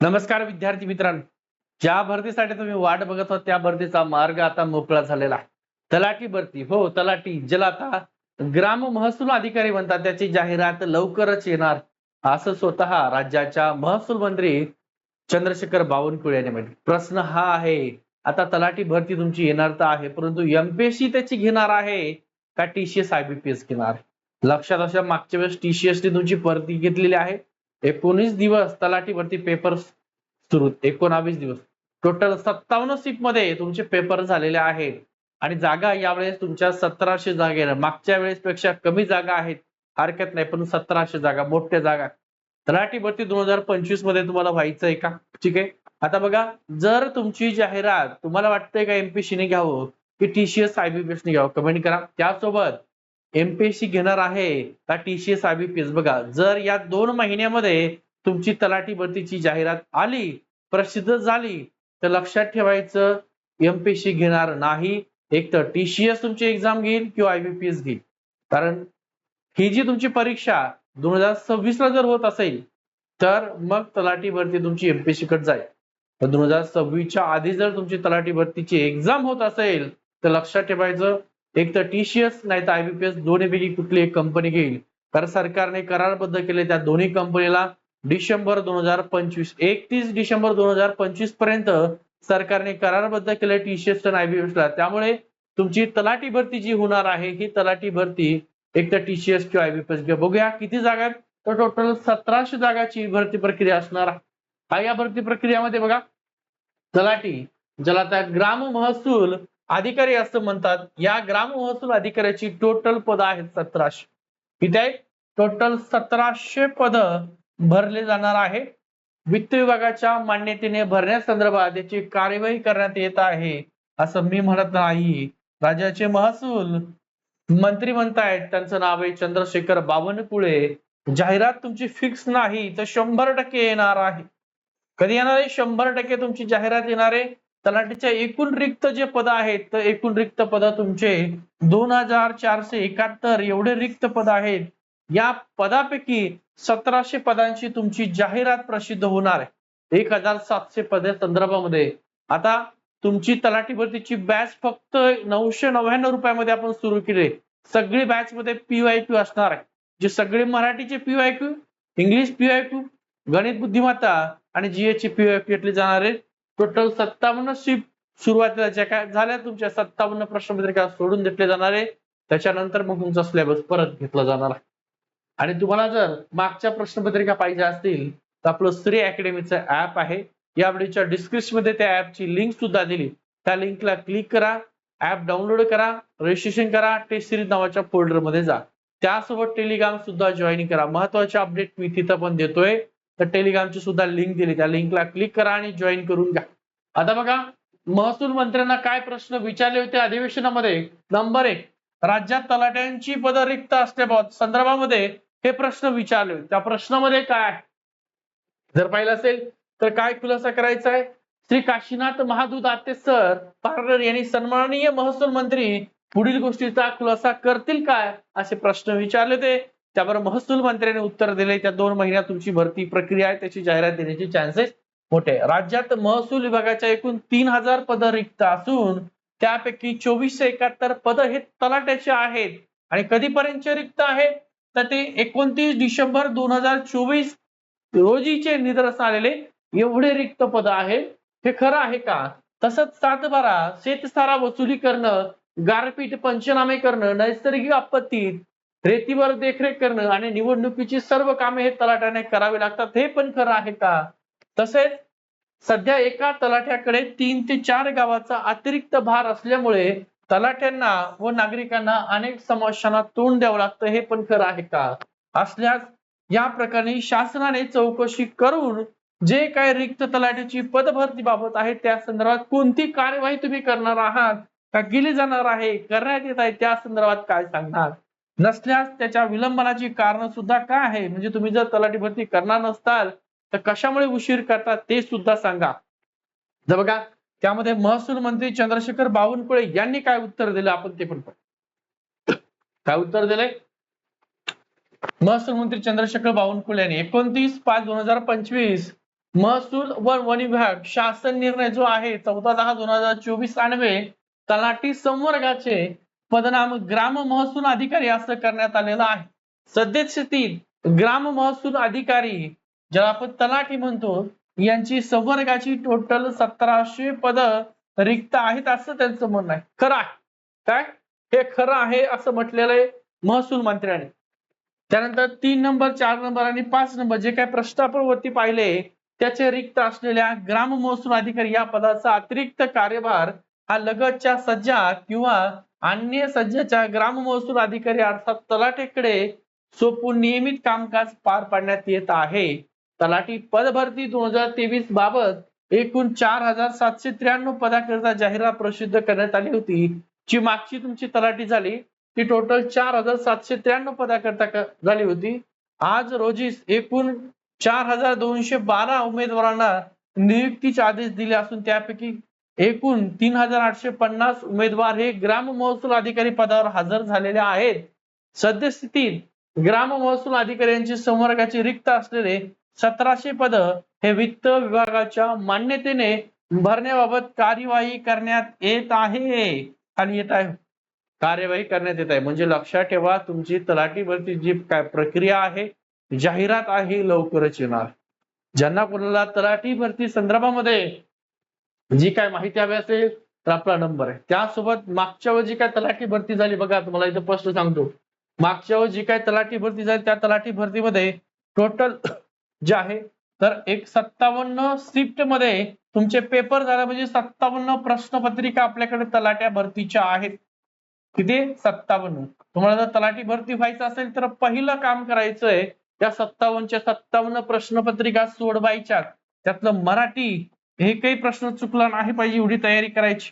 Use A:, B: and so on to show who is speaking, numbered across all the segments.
A: नमस्कार विद्यार्थी मित्रांनो. ज्या भरतीसाठी तुम्ही वाट बघत होता त्या भरतीचा मार्ग आता मोकळा झालेला आहे. तलाठी भरती हो तलाठी ज्याला आता ग्राम महसूल अधिकारी म्हणतात त्याची जाहिरात लवकरच येणार. असं स्वतः राज्याच्या महसूल मंत्री चंद्रशेखर बावनकुळे यांनी म्हटले. प्रश्न हा आहे आता तलाठी भरती तुमची येणार तर आहे परंतु एमपीएससी त्याची घेणार आहे का टीसीएस आयबीपीएस घेणार? लक्षात अशा मागच्या वेळेस टीसीएसने तुमची भरती घेतलेली आहे. एकोणीस दिवस तलाठी भरती पेपर सुरू एकोणावीस दिवस. टोटल सत्तावन्न सीटमध्ये तुमचे पेपर झालेले आहेत. आणि जागा यावेळेस तुमच्या सतराशे जागे मागच्या वेळेस पेक्षा कमी जागा आहेत. हरकत नाही पण सतराशे जागा मोठ्या जागा. तलाठी भरती दोन हजार पंचवीसमध्ये तुम्हाला व्हायचं आहे का? ठीक आहे? आता बघा जर तुमची जाहिरात तुम्हाला वाटतंय का एमपीसी ने घ्यावं की टीसीएस आयबीपीएसने घ्यावं कमेंट करा. त्यासोबत एमपीएससी घेणार आहे का टीसीएस आयबीपीएस बघा जर या दोन महिन्यामध्ये तुमची तलाठी भरतीची जाहिरात आली प्रसिद्ध झाली तर लक्षात ठेवायचं एमपीएससी घेणार नाही. एक तर टीसीएस तुमची एक्झाम घेईल किंवा आयबीपीएस घेईल. कारण ही जी तुमची परीक्षा दोन हजार सव्वीस ला जर होत असेल तर मग तलाठी भरती तुमची एमपीएससी कडे जाईल. तर दोन हजार सव्वीसच्या आधी जर तुमची तलाठी भरतीची एक्झाम होत असेल तर लक्षात ठेवायचं एक तर टीसीएस नाही तर आयबीपीएस दोन्हीपैकी कुठली एक कंपनी घेईल. कारण सरकारने करारबद्ध केले त्या दोन्ही कंपनीला डिसेंबर दोन हजार पंचवीस एकतीस डिसेंबर दोन हजार पंचवीसपर्यंत सरकारने करारबद्ध केले टीसीएस आणि आयबीपीएसला त्यामुळे तुमची तलाठी भरती जी होणार आहे ही तलाठी भरती एक तर टीसीएस किंवा आयबीपीएस घ्या बघूया किती जागा आहेत. तर टोटल सतराशे जागाची भरती प्रक्रिया असणार. आहे हा या भरती प्रक्रियामध्ये बघा तलाठी ज्याला आता ग्राम महसूल अधिकारी असं म्हणतात या ग्राम महसूल अधिकाऱ्याची टोटल पद आहेत सतराशे. किती आहेत टोटल सतराशे पद भरले जाणार आहे. वित्त विभागाच्या मान्यतेने भरण्यासंदर्भात याची कार्यवाही करण्यात येत आहे असं मी म्हणत नाही. राज्याचे महसूल मंत्री म्हणतायत त्यांचं नाव आहे चंद्रशेखर बावनकुळे. जाहिरात तुमची फिक्स नाही तर शंभर टक्के येणार आहे. कधी येणार आहे? शंभर टक्के तुमची जाहिरात येणार आहे. तलाठीच्या एकूण रिक्त जे पद आहेत तर एकूण रिक्त पद तुमचे दोन हजार चारशे एकाहत्तर एवढे रिक्त पद आहेत. या पदापैकी सतराशे पदांची तुमची जाहिरात प्रसिद्ध होणार आहे. एक हजार सातशे पदे संदर्भामध्ये. आता तुमची तलाठी भरतीची बॅच फक्त नऊशे नव्याण्णव रुपयामध्ये आपण सुरू केली सगळी बॅच मध्ये पीवाय क्यू असणार आहे. जे सगळे मराठीचे PYQ English PYQ गणित बुद्धिमत्ता आणि जीएची पीवाय क्यू घेतली जाणार आहे टोटल सत्तावन्न शिफ्ट सुरुवातीला ज्या काय झाल्या तुमच्या सत्तावन्न प्रश्नपत्रिका सोडून घेतले जाणार आहे त्याच्यानंतर मग तुमचा सिलेबस परत घेतला जाणार आहे. आणि तुम्हाला जर मागच्या प्रश्नपत्रिका पाहिजे असतील तर आपलं श्री अकॅडमीचं ऍप आहे. या व्हिडिओच्या डिस्क्रिप्शनमध्ये त्या ऍपची लिंक सुद्धा दिली. त्या लिंकला क्लिक करा ऍप डाउनलोड करा रजिस्ट्रेशन करा टेस्ट सिरीज नावाच्या फोल्डरमध्ये जा. त्यासोबत टेलिग्राम सुद्धा जॉईन करा. महत्त्वाचे अपडेट मी तिथं पण देतोय. तर टेलिग्रामची सुद्धा लिंक दिली. त्या लिंकला क्लिक करा आणि जॉईन करून घ्या. आता बघा महसूल मंत्र्यांना काय प्रश्न विचारले होते अधिवेशनामध्ये? नंबर एक राज्यात तलाट्यांची पद रिक्त असल्याबाबत संदर्भामध्ये हे प्रश्न विचारले होते. त्या प्रश्नामध्ये काय जर पाहिलं असेल तर काय खुलासा करायचा आहे? श्री काशीनाथ महादूत आते सर पार्लर यांनी सन्माननीय महसूल मंत्री पुढील गोष्टीचा खुलासा करतील काय? असे प्रश्न विचारले होते. त्यावर महसूल मंत्र्यांनी उत्तर दिले. त्या दोन महिन्यात तुमची भरती प्रक्रिया आहे त्याची जाहिरात देण्याचे चान्सेस मोठे राज्यात महसूल विभागाच्या एकूण तीन हजार पद रिक्त असून त्यापैकी चोवीसशे एकाहत्तर पद हे तलाट्याचे आहेत. आणि कधीपर्यंतचे रिक्त आहे तर ते एकोणतीस डिसेंबर दोन हजार चोवीस रोजीचे निदर्शन आलेले एवढे रिक्त पद आहेत. हे खरं आहे का? तसंच सातबारा शेतसारा वसुली करणं गारपीट पंचनामे करणं नैसर्गिक आपत्तीत रेतीवर देखरेख करणं आणि निवडणुकीची सर्व कामे हे तलाट्याने करावी लागतात हे पण खरं आहे का? तसेच सध्या एका तलाठ्याकडे तीन ते चार गावाचा अतिरिक्त भार असल्यामुळे तलाठ्यांना व नागरिकांना अनेक समस्यांना तोंड द्यावं लागतं हे पण खरं आहे का? असल्यास या प्रकरणी शासनाने चौकशी करून जे काय रिक्त तलाठ्याची पदभरती बाबत आहे त्या संदर्भात कोणती कार्यवाही तुम्ही करणार आहात का केली जाणार आहे करण्यात येत आहे त्या संदर्भात काय सांगणार? नसल्यास त्याच्या विलंबनाची कारण सुद्धा काय आहे? म्हणजे तुम्ही जर तलाठी भरती करणार नसताल तर कशामुळे उशीर करतात ते सुद्धा सांगा. जर बघा त्यामध्ये महसूल मंत्री चंद्रशेखर बावनकुळे यांनी काय उत्तर दिलं? आपण ते पण काय उत्तर दिलंय? महसूल मंत्री चंद्रशेखर बावनकुळे यांनी एकोणतीस पाच दोन हजार पंचवीस महसूल व वन विभाग शासन निर्णय जो आहे चौदा दहा दोन हजार चोवीस आणवे तलाठी संवर्गाचे पदनाम ग्राम महसूल अधिकारी असं करण्यात आलेलं आहे. सद्यस्थितीत ग्राम महसूल अधिकारी ज्याला आपण तलाठी म्हणतो यांची संवर्गाची टोटल सतराशे पद रिक्त आहेत असं त्यांचं म्हणणं आहे. खरं आहे. काय? हे खरं आहे असं म्हटलेलं आहे महसूल मंत्र्याने. त्यानंतर तीन नंबर चार नंबर आणि पाच नंबर जे काही प्रश्न वरती पाहिले त्याचे रिक्त असलेल्या ग्राम महसूल अधिकारी या पदाचा अतिरिक्त कार्यभार हा लगतच्या सज्जा किंवा अन्य सज्जाच्या ग्राम महसूल अधिकारी अर्थात तलाटेकडे सोपून नियमित कामकाज पार पाडण्यात येत आहे. तलाठी पदभरती दोन हजार तेवीस बाबत एकूण चार हजार सातशे त्र्याण्णव पदाकरिता जाहिरात प्रसिद्ध करण्यात आली होती. जी मागची तुमची तलाठी झाली ती टोटल चार हजार सातशे त्र्याण्णव पदाकरिता झाली होती. आज रोजी एकूण चार हजार दोनशे बारा उमेदवारांना नियुक्तीचे आदेश दिले असून त्यापैकी एकूण तीन हजार आठशे पन्नास उमेदवार हे ग्राम महसूल अधिकारी पदावर हजर झालेले आहेत. सद्यस्थितीत ग्राम महसूल अधिकाऱ्यांची संवर्गाची रिक्त असलेले सतराशे पद हे वित्त विभागाच्या मान्यतेने भरण्याबाबत कार्यवाही करण्यात येत आहे. खाली येत आहे. कार्यवाही करण्यात येत आहे. म्हणजे लक्षात ठेवा तुमची तलाठी भरती जी काय प्रक्रिया आहे जाहिरात आहे लवकरच येणार. ज्यांना कोणाला तलाठी भरती संदर्भामध्ये जी काय माहिती हवी असेल तर आपला नंबर आहे. त्यासोबत मागच्या वेळी जी काय तलाठी भरती झाली बघा तुम्हाला इथं प्रश्न सांगतो. मागच्या वेळी जी काय तलाठी भरती झाली त्या तलाठी भरतीमध्ये टोटल जे आहे तर एक सत्तावन्न शिफ्टमध्ये तुमचे पेपर झाले म्हणजे सत्तावन्न प्रश्नपत्रिका आपल्याकडे तलाट्या भरतीच्या आहेत. किती? सत्तावन्न. तुम्हाला जर तलाठी भरती व्हायचं असेल तर पहिलं काम करायचंय त्या सत्तावन्नच्या सत्तावन्न प्रश्नपत्रिका सोडवायच्या त्यातलं मराठी हे काही प्रश्न चुकला नाही पाहिजे एवढी तयारी करायची.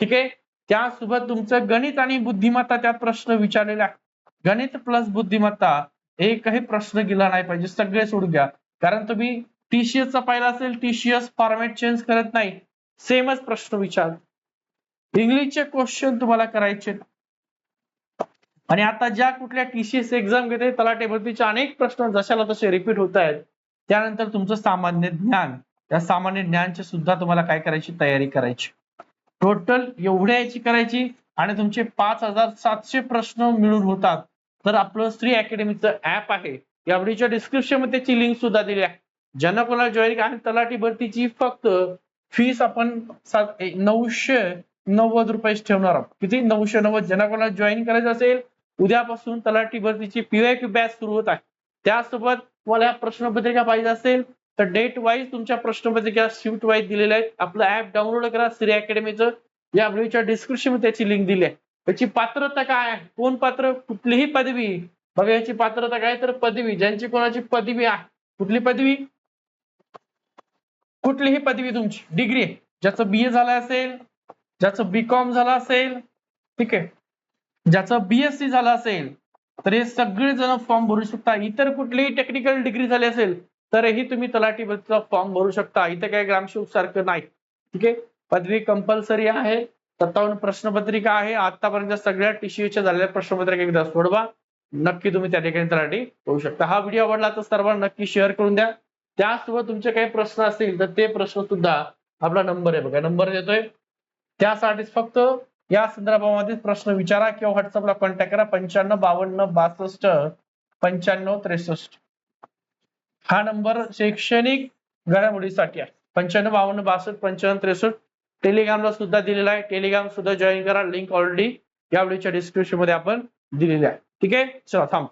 A: ठीक आहे? त्यासोबत तुमचं गणित आणि बुद्धिमत्ता त्यात प्रश्न विचारलेला आहे गणित प्लस बुद्धिमत्ता एकही प्रश्न गेला नाही पाहिजे. सगळे सोडून घ्या कारण तुम्ही टीसीएस चा पाहिला असेल टीसीएस फॉर्मॅट चेंज करत नाही. सेमच प्रश्न विचार. इंग्लिशचे क्वेश्चन तुम्हाला करायचे आणि आता ज्या कुठल्या टीसीएस एक्झाम घेते तलाठी भरतीचे अनेक प्रश्न जशाला तसे रिपीट होत आहेत. त्यानंतर तुमचं सामान्य ज्ञान. त्या सामान्य ज्ञानची सुद्धा तुम्हाला काय करायची? तयारी करायची. टोटल एवढ्या याची करायची आणि तुमचे पाच हजार सातशे प्रश्न मिळून होतात. तर आपलं श्री अकॅडमीचं ऍप आहे. या व्हिडिओच्या डिस्क्रिप्शनमध्ये त्याची लिंक सुद्धा दिली आहे. ज्यांना कोणाला जॉईन आणि तलाठी भरतीची फक्त फीस आपण सात- नऊशे नव्वद रुपये ठेवणार आहोत. किती? नऊशे नव्वद. ज्यांना कोणाला जॉईन करायचं असेल उद्यापासून तलाठी भरतीची पीवायक्यू बॅच सुरू होत आहे. त्यासोबत तुम्हाला या प्रश्नपत्रिका पाहिजे असेल तर डेट वाईज तुमच्या प्रश्नपत्रिका शिफ्ट वाईज दिलेल्या आहेत आपलं ऍप डाउनलोड करा श्री अकॅडमीचं या व्हिडिओच्या डिस्क्रिप्शनमध्ये त्याची लिंक दिली आहे. त्याची पात्रता काय आहे? कोण पात्र? कुठलीही पदवी. बघा याची पात्रता काय? तर पदवी. ज्यांची कोणाची पदवी आहे? कुठली पदवी? कुठलीही पदवी तुमची. डिग्री ज्याचं बी ए झालं असेल ज्याचं बी कॉम झालं असेल ठीक आहे. ज्याचं बीएससी झालं असेल तर हे सगळे जण फॉर्म भरू शकता. इतर कुठलीही टेक्निकल डिग्री झाली असेल तरीही तुम्ही तलाठी भरतीचा फॉर्म भरू शकता. इथं काही ग्रामसेवक सारखं नाही. ठीक आहे? पदवी कंपल्सरी आहे. सत्तावन्न प्रश्नपत्रिका आहे. आतापर्यंत सगळ्या टीसीच्या झालेल्या प्रश्नपत्रिका एकदा सोडवा. नक्की तुम्ही त्या ठिकाणी तलाठी होऊ शकता. हा व्हिडिओ आवडला तर सर्वांना नक्की शेअर करून द्या. त्यासोबत तुमचे काही प्रश्न असतील तर ते प्रश्न सुद्धा आपला नंबर आहे बघा. नंबर देतोय. त्यासाठीच फक्त या संदर्भामध्ये प्रश्न विचारा किंवा व्हॉट्सअपला कॉन्टॅक्ट करा. पंच्याण्णव बावन्न बासष्ट पंच्याण्णव त्रेसष्ट. हा नंबर शैक्षणिक घडामोडीसाठी आहे. पंच्याण्णव बावन्न बासष्ट पंच्याण्णव त्रेसष्ट. टेलिग्रामला सुद्धा दिलेला आहे. टेलिग्राम सुद्धा जॉईन करा. लिंक ऑलरेडी या व्हिडिओच्या डिस्क्रिप्शनमध्ये आपण दिलेली आहे. ठीक आहे? चला थांब.